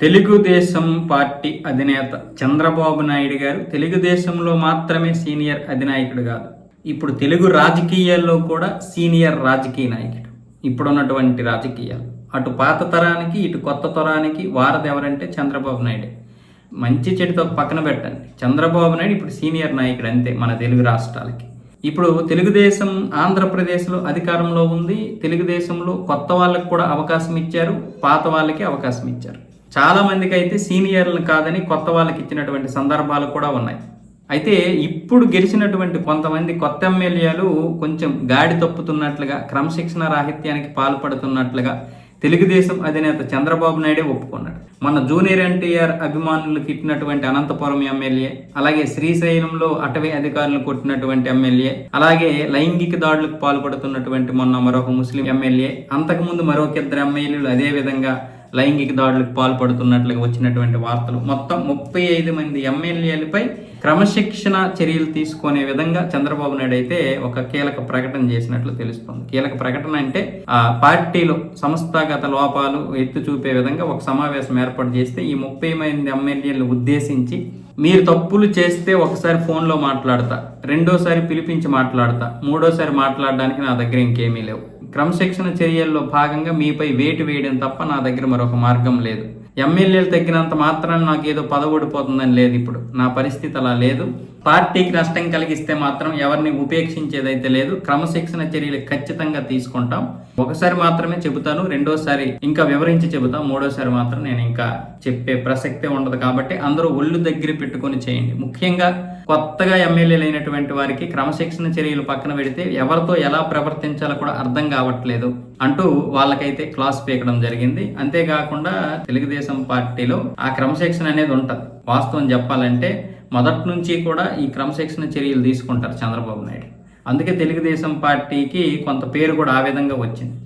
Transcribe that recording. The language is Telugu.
తెలుగుదేశం పార్టీ అధినేత చంద్రబాబు నాయుడు గారు తెలుగుదేశంలో మాత్రమే సీనియర్ అధినాయకుడు కాదు. ఇప్పుడు తెలుగు రాజకీయాల్లో కూడా సీనియర్ రాజకీయ నాయకుడు. ఇప్పుడున్నటువంటి రాజకీయాలు. అటు పాత తరానికి ఇటు కొత్త తరానికి వారధి ఎవరంటే చంద్రబాబు నాయుడు. మంచి చెడుతో పక్కన పెట్టండి. చంద్రబాబు నాయుడు ఇప్పుడు సీనియర్ నాయకుడు అంతే మన తెలుగు రాష్ట్రాలకి. ఇప్పుడు తెలుగుదేశం ఆంధ్రప్రదేశ్లో అధికారంలో ఉంది. తెలుగుదేశంలో కొత్త వాళ్ళకు కూడా అవకాశం ఇచ్చారు. పాత వాళ్ళకి అవకాశం ఇచ్చారు. చాలామందికి అయితే సీనియర్లు కాదని కొత్త వాళ్ళకి ఇచ్చినటువంటి సందర్భాలు కూడా ఉన్నాయి. అయితే ఇప్పుడు గెలిచినటువంటి కొంతమంది కొత్త ఎమ్మెల్యేలు కొంచెం గాడి తప్పుతున్నట్లుగా క్రమశిక్షణ రాహిత్యానికి పాల్పడుతున్నట్లుగా తెలుగుదేశం అధినేత చంద్రబాబు నాయుడే ఒప్పుకున్నాడు. మన జూనియర్ ఎన్టీఆర్ అభిమానులు తిట్టినటువంటి అనంతపురం ఎమ్మెల్యే అలాగే శ్రీశైలంలో అటవీ అధికారులు కొట్టినటువంటి ఎమ్మెల్యే అలాగే లైంగిక దాడులకు పాల్పడుతున్నటువంటి మొన్న మరొక ముస్లిం ఎమ్మెల్యే అంతకుముందు మరొక ఇద్దరు ఎమ్మెల్యేలు అదే విధంగా లైంగిక దాడులకు పాల్పడుతున్నట్లుగా వచ్చినటువంటి వార్తలు. మొత్తం ముప్పై ఐదు మంది ఎమ్మెల్యేలపై క్రమశిక్షణ చర్యలు తీసుకునే విధంగా చంద్రబాబు నాయుడు అయితే ఒక కీలక ప్రకటన చేసినట్లు తెలుస్తుంది. కీలక ప్రకటన అంటే ఆ పార్టీలో సంస్థాగత లోపాలు ఎత్తి చూపే విధంగా ఒక సమావేశం ఏర్పాటు చేస్తే ఈ ముప్పై మంది ఎమ్మెల్యేలను ఉద్దేశించి మీరు తప్పులు చేస్తే ఒకసారి ఫోన్లో మాట్లాడతా రెండోసారి పిలిపించి మాట్లాడతా మూడోసారి మాట్లాడడానికి నా దగ్గర ఇంకేమీ లేవు. క్రమశిక్షణ చర్యల్లో భాగంగా మీపై వేటు వేయడం తప్ప నా దగ్గర మరొక మార్గం లేదు. ఎమ్మెల్యేలు తగ్గినంత మాత్రం నాకు ఏదో పదవడిపోతుందని లేదు ఇప్పుడు. నా పరిస్థితి అలా లేదు. పార్టీకి నష్టం కలిగిస్తే మాత్రం ఎవరిని ఉపేక్షించేదైతే లేదు. క్రమశిక్షణ చర్యలు ఖచ్చితంగా తీసుకుంటాం. ఒకసారి మాత్రమే చెబుతాను రెండోసారి ఇంకా వివరించి చెబుతాం. మూడోసారి మాత్రం నేను ఇంకా చెప్పే ప్రసక్తే ఉండదు కాబట్టి అందరూ ఒళ్ళు దగ్గర పెట్టుకొని చేయండి. ముఖ్యంగా కొత్తగా ఎమ్మెల్యేలు అయినటువంటి వారికి క్రమశిక్షణ చర్యలు పక్కన పెడితే ఎవరితో ఎలా ప్రవర్తించాలో కూడా అర్థం కావట్లేదు అంటూ వాళ్ళకైతే క్లాస్ పీకడం జరిగింది. అంతేకాకుండా తెలుగుదేశం తెలుగుదేశం పార్టీలో ఆ క్రమశిక్షణ అనేది ఉంటుంది. వాస్తవం చెప్పాలంటే మొదటి నుంచి కూడా ఈ క్రమశిక్షణ చర్యలు తీసుకుంటారు చంద్రబాబు నాయుడు. అందుకే తెలుగుదేశం పార్టీకి కొంత పేరు కూడా ఆ విధంగా వచ్చింది.